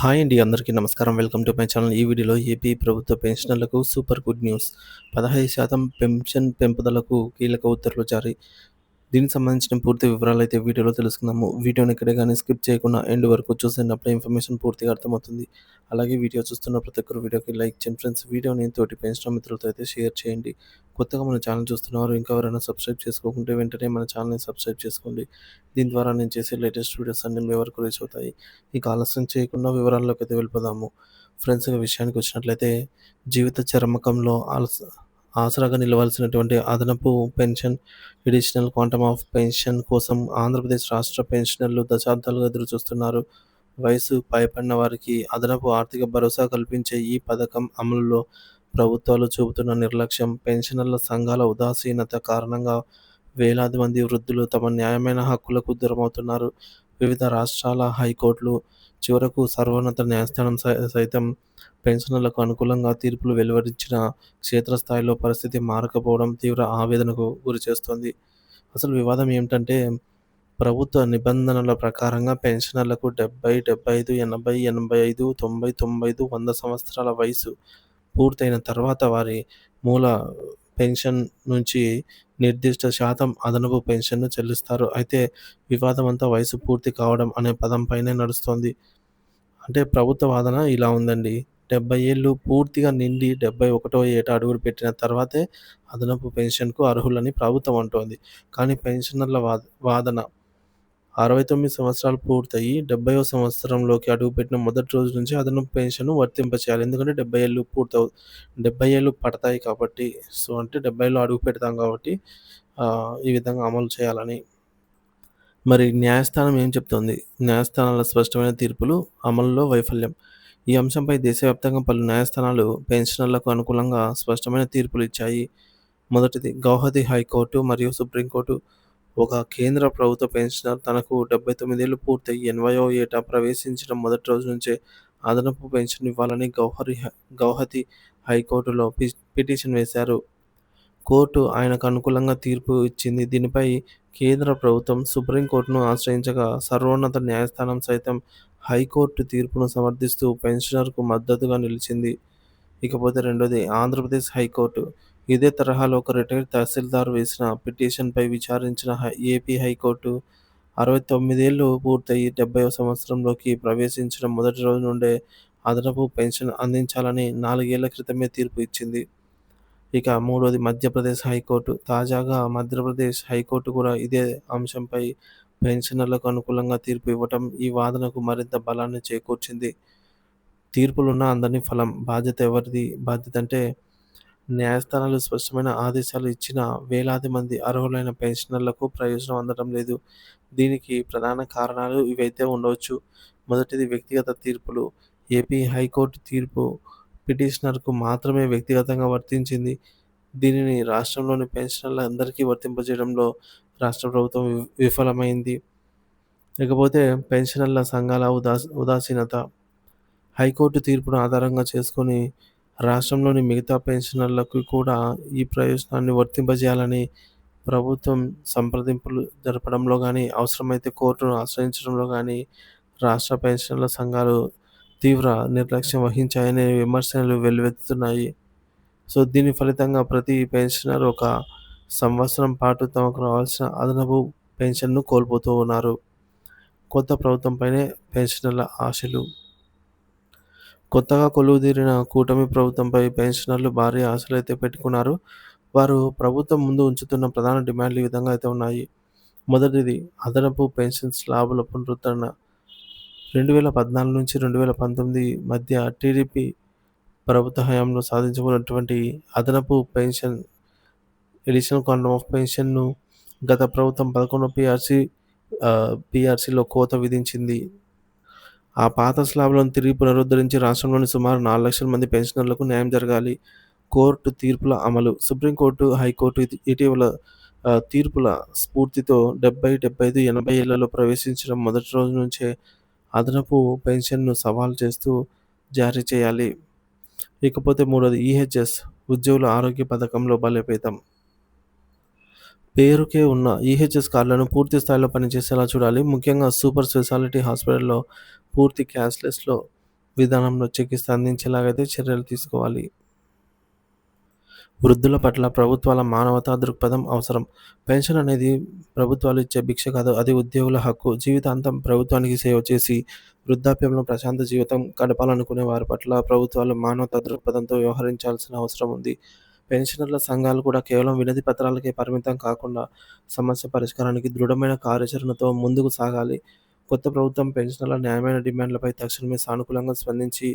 Hi అండి అందరికీ నమస్కారం. Welcome to my channel. ఈ వీడియోలో ఏపీ ప్రభుత్వ పెన్షనర్లకు సూపర్ గుడ్ న్యూస్. పదహైదు శాతం పెన్షన్ పెంపుదలకు కీలక ఉత్తర్వులు జారీ. దీనికి సంబంధించిన పూర్తి వివరాలు అయితే వీడియోలో తెలుసుకుందాము. వీడియోని ఎక్కడ కానీ స్కిప్ చేయకుండా ఎండ్ వరకు చూసినప్పుడు ఇన్ఫర్మేషన్ పూర్తిగా అర్థమవుతుంది. అలాగే వీడియో చూస్తున్న ప్రతి ఒక్కరు వీడియోకి లైక్ చేయండి ఫ్రెండ్స్. వీడియోని తోటి పెన్షన్ మిత్రులతో అయితే షేర్ చేయండి. కొత్తగా మన ఛానల్ చూస్తున్నవారు ఇంకా ఎవరైనా సబ్స్క్రైబ్ చేసుకోకుంటే వెంటనే మన ఛానల్ని సబ్స్క్రైబ్ చేసుకోండి. దీని ద్వారా నేను చేసే లేటెస్ట్ వీడియోస్ అన్ని మీ వరకు రీచ్ అవుతాయి. ఇక ఆలస్యం చేయకుండా వివరాల్లోకి అయితే వెళ్ళిపోదాము. ఫ్రెండ్స్ విషయానికి వచ్చినట్లయితే జీవిత చరమకంలో ఆలస్య ఆసరాగా నిలవాల్సినటువంటి అదనపు pension additional quantum of pension కోసం ఆంధ్రప్రదేశ్ రాష్ట్ర పెన్షనర్లు దశాబ్దాలుగా ఎదురుచూస్తున్నారు. వయసు పైపడిన వారికి అదనపు ఆర్థిక భరోసా కల్పించే ఈ పథకం అమలులో ప్రభుత్వాలు చూపుతున్న నిర్లక్ష్యం పెన్షనర్ల సంఘాల ఉదాసీనత కారణంగా వేలాది మంది వృద్ధులు తమ న్యాయమైన హక్కులకు దూరమవుతున్నారు. వివిధ రాష్ట్రాల హైకోర్టులు చివరకు సర్వోన్నత న్యాయస్థానం సైతం పెన్షనర్లకు అనుకూలంగా తీర్పులు వెలువరించిన క్షేత్రస్థాయిలో పరిస్థితి మారకపోవడం తీవ్ర ఆవేదనకు గురిచేస్తోంది. అసలు వివాదం ఏమిటంటే ప్రభుత్వ నిబంధనల ప్రకారంగా పెన్షనర్లకు డెబ్బై డెబ్బై ఐదు ఎనభై ఎనభై ఐదు తొంభై తొంభై ఐదు వంద సంవత్సరాల వయసు పూర్తయిన తర్వాత వారి మూల పెన్షన్ నుంచి నిర్దిష్ట శాతం అదనపు పెన్షన్ను చెల్లిస్తారు. అయితే వివాదం అంతా వయసు పూర్తి కావడం అనే పదం పైనే నడుస్తోంది. అంటే ప్రభుత్వ వాదన ఇలా ఉందండి. డెబ్బై ఏళ్ళు పూర్తిగా నిండి డెబ్బై ఒకటో ఏట అడుగులు పెట్టిన తర్వాతే అదనపు పెన్షన్కు అర్హులని ప్రభుత్వం అంటోంది. కానీ పెన్షనర్ల వాద వాదన అరవై తొమ్మిది సంవత్సరాలు పూర్తయి డెబ్బైవ సంవత్సరంలోకి అడుగుపెట్టిన మొదటి రోజు నుంచి అదనపు పెన్షన్ వర్తింపచేయాలి. ఎందుకంటే డెబ్బై ఏళ్ళు పూర్తవు డెబ్బై ఏళ్ళు పడతాయి కాబట్టి సో అంటే డెబ్బైలో అడుగు పెడతాం కాబట్టి ఈ విధంగా అమలు చేయాలని. మరి న్యాయస్థానం ఏం చెప్తోంది? న్యాయస్థానాల స్పష్టమైన తీర్పులు అమలులో వైఫల్యం. ఈ అంశంపై దేశవ్యాప్తంగా పలు న్యాయస్థానాలు పెన్షనర్లకు అనుకూలంగా స్పష్టమైన తీర్పులు ఇచ్చాయి. మొదటిది గౌహతి హైకోర్టు మరియు సుప్రీంకోర్టు. ఒక కేంద్ర ప్రభుత్వ పెన్షనర్ తనకు డెబ్బై తొమ్మిదేళ్ళు పూర్తయి ఎనభైవ ఏటా ప్రవేశించిన మొదటి రోజు నుంచే అదనపు పెన్షన్ ఇవ్వాలని గౌహరి గౌహతి హైకోర్టులో పిటిషన్ వేశారు. కోర్టు ఆయనకు అనుకూలంగా తీర్పు ఇచ్చింది. దీనిపై కేంద్ర ప్రభుత్వం సుప్రీంకోర్టును ఆశ్రయించగా సర్వోన్నత న్యాయస్థానం సైతం హైకోర్టు తీర్పును సమర్థిస్తూ పెన్షనర్కు మద్దతుగా నిలిచింది. ఇకపోతే రెండోది ఆంధ్రప్రదేశ్ హైకోర్టు. ఇదే తరహాలో ఒక రిటైర్డ్ తహసీల్దార్ వేసిన పిటిషన్పై విచారించిన ఏపీ హైకోర్టు అరవై తొమ్మిదేళ్ళు పూర్తయి డెబ్బై సంవత్సరంలోకి ప్రవేశించిన మొదటి రోజు నుండే అదనపు పెన్షన్ అందించాలని నాలుగేళ్ళ క్రితమే తీర్పు ఇచ్చింది. ఇక మూడోది మధ్యప్రదేశ్ హైకోర్టు. తాజాగా మధ్యప్రదేశ్ హైకోర్టు కూడా ఇదే అంశంపై పెన్షనర్లకు అనుకూలంగా తీర్పు ఇవ్వటం ఈ వాదనకు మరింత బలాన్ని చేకూర్చింది. తీర్పులున్న అందరినీ ఫలం బాధ్యత ఎవరిది బాధ్యత అంటే న్యాయస్థానాలు స్పష్టమైన ఆదేశాలు ఇచ్చిన వేలాది మంది అర్హులైన పెన్షనర్లకు ప్రయోజనం అందడం లేదు. దీనికి ప్రధాన కారణాలు ఇవైతే ఉండవచ్చు. మొదటిది వ్యక్తిగత తీర్పులు. ఏపీ హైకోర్టు తీర్పు పిటిషనర్కు మాత్రమే వ్యక్తిగతంగా వర్తించింది. దీనిని రాష్ట్రంలోని పెన్షనర్లు అందరికీ వర్తింపజేయడంలో రాష్ట్ర ప్రభుత్వం విఫలమైంది. లేకపోతే పెన్షనర్ల సంఘాల ఉదాస ఉదాసీనత. హైకోర్టు తీర్పును ఆధారంగా చేసుకొని రాష్ట్రంలోని మిగతా పెన్షనర్లకు కూడా ఈ ప్రయోజనాన్ని వర్తింపజేయాలని ప్రభుత్వం సంప్రదింపులు జరపడంలో కానీ అవసరమైతే కోర్టును ఆశ్రయించడంలో కానీ రాష్ట్ర పెన్షనర్ల సంఘాలు తీవ్ర నిర్లక్ష్యం వహించాయనే విమర్శలు వెల్లువెత్తుతున్నాయి. సో దీని ఫలితంగా ప్రతి పెన్షనర్ ఒక సంవత్సరం పాటు తమకు రావాల్సిన అదనపు పెన్షన్ను కోల్పోతూ ఉన్నారు. కొత్త ప్రభుత్వంపైనే పెన్షనర్ల ఆశలు కొత్తగా కొలువుదీరిన కూటమి ప్రభుత్వంపై పెన్షనర్లు భారీ ఆశలు అయితే పెట్టుకున్నారు. వారు ప్రభుత్వం ముందు ఉంచుతున్న ప్రధాన డిమాండ్లు ఈ విధంగా అయితే ఉన్నాయి. మొదటిది అదనపు పెన్షన్ స్లాబుల పునరుద్ధరణ. రెండు వేల పద్నాలుగు నుంచి రెండు వేల పంతొమ్మిది మధ్య టీడీపీ ప్రభుత్వ హయాంలో సాధించబడినటువంటి అదనపు పెన్షన్ ఎడిషనల్ క్వాంటమ్ ఆఫ్ పెన్షన్ను గత ప్రభుత్వం పదకొండు పిఆర్సీ పిఆర్సీలో కోత విధించింది. ఆ పాత స్లాబ్లను తిరిగి పునరుద్ధరించి రాష్ట్రంలోని సుమారు నాలుగు లక్షల మంది పెన్షనర్లకు న్యాయం జరగాలి. కోర్టు తీర్పుల అమలు. సుప్రీంకోర్టు హైకోర్టు ఇటీవల తీర్పుల స్ఫూర్తితో డెబ్బై డెబ్బై ఐదు ఎనభై ఏళ్ళలో ప్రవేశించిన మొదటి రోజు నుంచే అదనపు పెన్షన్ను సవాల్ చేస్తూ జారీ చేయాలి. ఇకపోతే మూడోది ఈహెచ్ఎస్ ఉద్యోగుల ఆరోగ్య పథకంలో బలోపేతం పేరుకే ఉన్న ఈహెచ్ఎస్ కార్డులను పూర్తి స్థాయిలో పనిచేసేలా చూడాలి. ముఖ్యంగా సూపర్ స్పెషాలిటీ హాస్పిటల్లో పూర్తి క్యాష్లెస్లో విధానంలో చికిత్స అందించేలాగైతే చర్యలు తీసుకోవాలి. వృద్ధుల పట్ల ప్రభుత్వాల మానవతా దృక్పథం అవసరం. పెన్షన్ అనేది ప్రభుత్వాలు ఇచ్చే భిక్ష కాదు అది ఉద్యోగుల హక్కు. జీవితాంతం ప్రభుత్వానికి సేవ చేసి వృద్ధాప్యంలో ప్రశాంత జీవితం గడపాలనుకునే వారి పట్ల ప్రభుత్వాలు మానవతా దృక్పథంతో వ్యవహరించాల్సిన అవసరం ఉంది. పెన్షనర్ల సంఘాలు కూడా కేవలం వినతి పత్రాలకే పరిమితం కాకుండా సమస్య పరిష్కారానికి దృఢమైన కార్యాచరణతో ముందుకు సాగాలి. కొత్త ప్రభుత్వం పెన్షనర్ల న్యాయమైన డిమాండ్లపై తక్షణమే సానుకూలంగా స్పందించి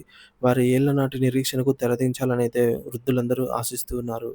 వారి ఏళ్ళ నాటి నిరీక్షణకు తెరదించాలని అయితే వృద్ధులందరూ ఆశిస్తూ ఉన్నారు.